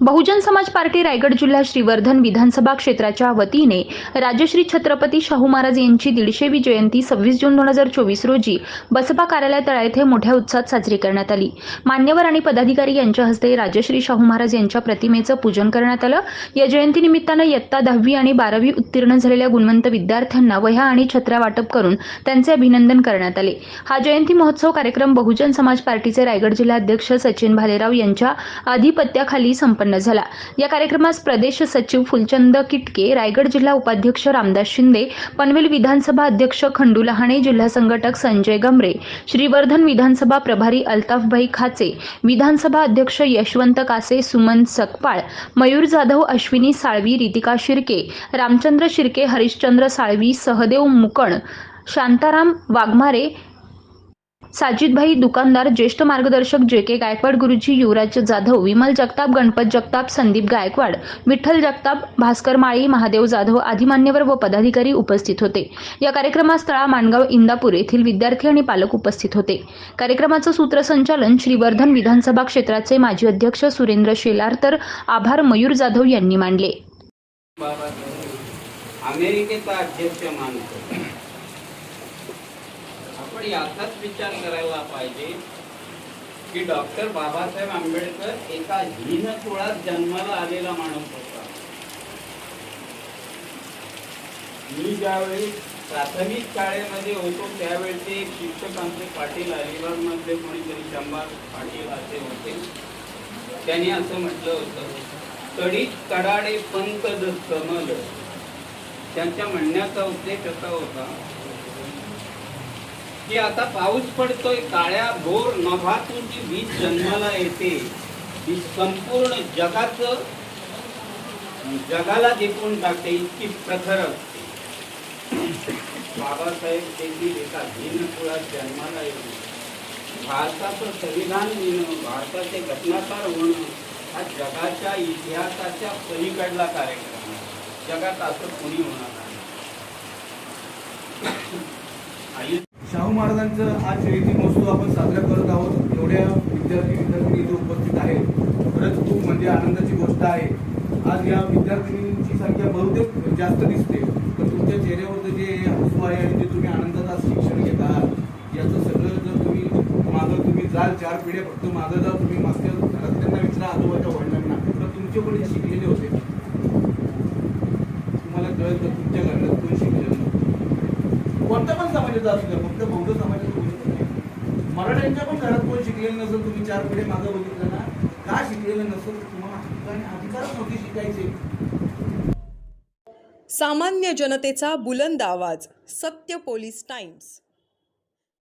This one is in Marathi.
बहुजन समाज पार्टी रायगड जिल्हा श्रीवर्धन विधानसभा क्षेत्राच्या वतीने राजश्री छत्रपती शाहू महाराज यांची दीडशेवी जयंती सव्वीस जून दोन हजार चोवीस रोजी बसपा कार्यालय तळा येथे मोठ्या उत्साहात साजरी करण्यात आली. मान्यवर आणि पदाधिकारी यांच्या हस्ते राजश्री शाहू महाराज यांच्या प्रतिमेचं पूजन करण्यात आलं. या जयंतीनिमित्तानं इयत्ता दहावी आणि बारावी उत्तीर्ण झालेल्या गुणवंत विद्यार्थ्यांना वह्या आणि छत्र्या वाटप करून त्यांचे अभिनंदन करण्यात आले. हा जयंती महोत्सव कार्यक्रम बहुजन समाज पार्टीचे रायगड जिल्हाध्यक्ष सचिन भालेराव यांच्या अधिपत्याखाली संपन्न झाला. या कार्यक्रमास प्रदेश सचिव फुलचंद किटके रायगड जिल्हा उपाध्यक्ष रामदास शिंदे पनवेल विधानसभा अध्यक्ष खंडू लहाणे जिल्हा संघटक संजय गमरे श्रीवर्धन विधानसभा प्रभारी अल्ताफभाई खाचे विधानसभा अध्यक्ष यशवंत कासे सुमन सकपाळ मयूर जाधव अश्विनी साळवी रितिका शिर्के रामचंद्र शिर्के हरिश्चंद्र साळवी सहदेव मुकण शांताराम वाघमारे साजिदभाई दुकानदार ज्येष्ठ मार्गदर्शक जे के गायकवाड गुरुजी युवराज जाधव विमल जगताप गणपत जगताप संदीप गायकवाड विठ्ठल जगताप भास्कर माळी महादेव जाधव आदी मान्यवर व पदाधिकारी उपस्थित होते. या कार्यक्रमास तळा माणगाव इंदापूर येथील विद्यार्थी आणि पालक उपस्थित होते. कार्यक्रमाचं सूत्रसंचालन श्रीवर्धन विधानसभा क्षेत्राचे माजी अध्यक्ष सुरेंद्र शेलार तर आभार मयूर जाधव यांनी मानले. अमेरिकेचा अध्यक्ष मानतो. आपण याचाच विचार करायला पाहिजे की डॉक्टर बाबासाहेब आंबेडकर एका हीन कुळात जन्माला आलेला माणूस होता. मी ज्यावेळी प्राथमिक शाळेमध्ये होतो त्यावेळचे एक शिक्षक आमचे पाटील अलिबागमध्ये कोणीतरी शंभर पाटील असे होते. त्यांनी असं म्हटलं होतं कडीत कडाडे पंकज कमल. त्यांच्या म्हणण्याचा उद्देश असा होता की आता पाऊस पडतोय काळ्या भोर नभातून जी वीज जन्माला येते. ही संपूर्ण जगाचं जगाला झेपून टाकते इतकी प्रखर असते. बाबासाहेब देखील एका भिन्न कुळात जन्माला येते भारताचं संविधान लिहिणं भारताचे घटनाकार होणं हा जगाच्या इतिहासाच्या पलीकडला कार्यक्रम जगात असं कोणी होणार नाही. शाहू महाराजांचं आज जयंती महोत्सव आपण साजरा करत आहोत एवढ्या विद्यार्थी विद्यार्थिनी इथे उपस्थित आहेत. खरंच खूप म्हणजे आनंदाची गोष्ट आहे. आज या विद्यार्थिनींची संख्या बहुतेक जास्त दिसते. पण तुमच्या चेहऱ्यावरचं जे हसू आहे आणि जे तुम्ही आनंदात आज शिक्षण घेत आहात याचं सगळं जर तुम्ही मागं तुम्ही जाल चार पिढ्या फक्त मागं जा तुम्ही मागच्या घरातल्यांना विचारा आजोबाच्या वडिलांना. तर तुमचे कोणी शिकलेले होते तुम्हाला कळत का तुमच्या घरात कोणी शिकलेलं नव्हतं कोणत्या पण समाजाचा असू द्या फक्त बौद्ध समाजाचं बोलत नाही. मराठ्यांच्या पण घरात कोण शिकलेलं नसेल तुम्ही चार पुढे मागं बघितलं ना का शिकलेलं नसेल तुम्हाला हक्क आणि अधिकारच नव्हते शिकायचे. सामान्य जनतेचा बुलंद आवाज सत्य पोलीस टाइम्स.